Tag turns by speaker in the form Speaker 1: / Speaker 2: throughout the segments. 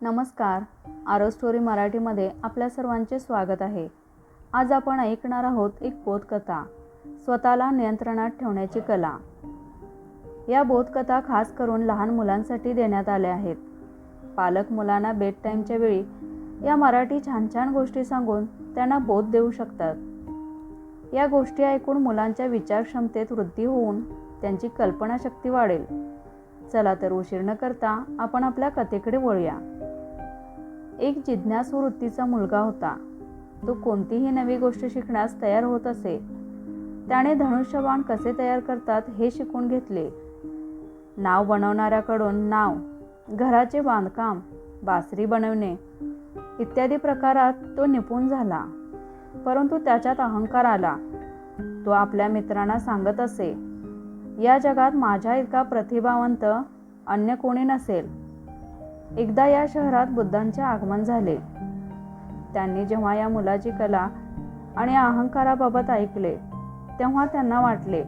Speaker 1: नमस्कार. आरो स्टोरी मराठीमध्ये आपल्या सर्वांचे स्वागत आहे. आज आपण ऐकणार आहोत एक बोधकथा स्वतःला नियंत्रणात ठेवण्याची कला. या बोधकथा खास करून लहान मुलांसाठी देण्यात आल्या आहेत. पालक मुलांना बेड टाईमच्या वेळी या मराठी छान छान गोष्टी सांगून त्यांना बोध देऊ शकतात. या गोष्टी ऐकून मुलांच्या विचारक्षमतेत वृद्धी होऊन त्यांची कल्पनाशक्ती वाढेल. चला तर उशीर न करता आपण आपल्या कथेकडे वळूया. एक जिज्ञासू वृत्तीचा मुलगा होता. तो कोणतीही नवी गोष्ट शिकण्यास तयार होत असे. त्याने धनुष्यबाण कसे तयार करतात हे शिकून घेतले. नाव बनवणाऱ्याकडून नाव घराचे बांधकाम बासरी बनवणे इत्यादी प्रकारात तो निपुण झाला. परंतु त्याच्यात अहंकार आला. तो आपल्या मित्रांना सांगत असे या जगात माझ्या इतका प्रतिभावंत अन्य कोणी नसेल. एकदा या शहरात बुद्धांचे आगमन झाले. त्यांनी जेव्हा या मुलाची कला आणि अहंकाराबाबत ऐकले तेव्हा त्यांना वाटले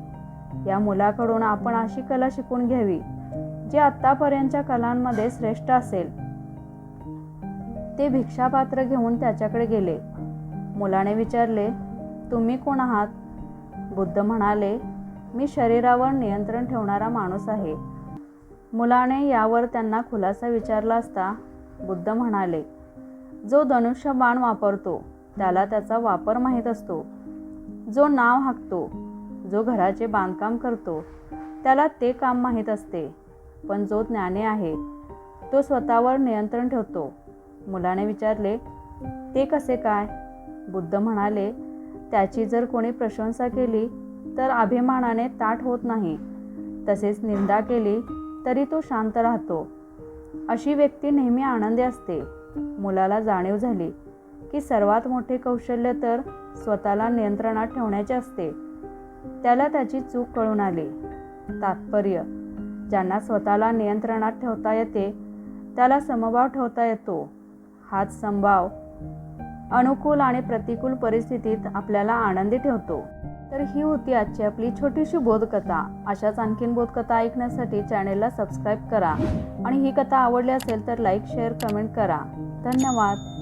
Speaker 1: या मुलाकडून आपण अशी कला शिकून घ्यावी जी आत्तापर्यंतच्या कलांमध्ये श्रेष्ठ असेल. ते भिक्षापात्र घेऊन त्याच्याकडे गेले. मुलाने विचारले तुम्ही कोण आहात? बुद्ध म्हणाले मी शरीरावर नियंत्रण ठेवणारा माणूस आहे. मुलाने यावर त्यांना खुलासा विचारला असता बुद्ध म्हणाले जो धनुष्य बाण वापरतो त्याला त्याचा वापर माहीत असतो. जो नाव हाकतो जो घराचे बांधकाम करतो त्याला ते काम माहीत असते. पण जो ज्ञाने आहे तो स्वतःवर नियंत्रण ठेवतो. मुलाने विचारले ते कसे काय? बुद्ध म्हणाले त्याची जर कोणी प्रशंसा केली तर अभिमानाने ताट होत नाही. तसेच निंदा केली तरी तो शांत राहतो. अशी व्यक्ती नेहमी आनंदी असते. मुलाला जाणीव झाली की सर्वात मोठे कौशल्य तर स्वतःला नियंत्रणात ठेवण्याचे असते. त्याला त्याची चूक कळून आली. तात्पर्य ज्यांना स्वतःला नियंत्रणात ठेवता येते त्याला समभाव ठेवता येतो. हाच समभाव अनुकूल आणि प्रतिकूल परिस्थितीत आपल्याला आनंदी ठेवतो. तर ही होती आजची आपली छोटीशी बोधकथा. अशाच आणखीन बोधकथा ऐकण्यासाठी चॅनेलला सबस्क्राईब करा. आणि ही कथा आवडली असेल तर लाईक शेअर कमेंट करा. धन्यवाद.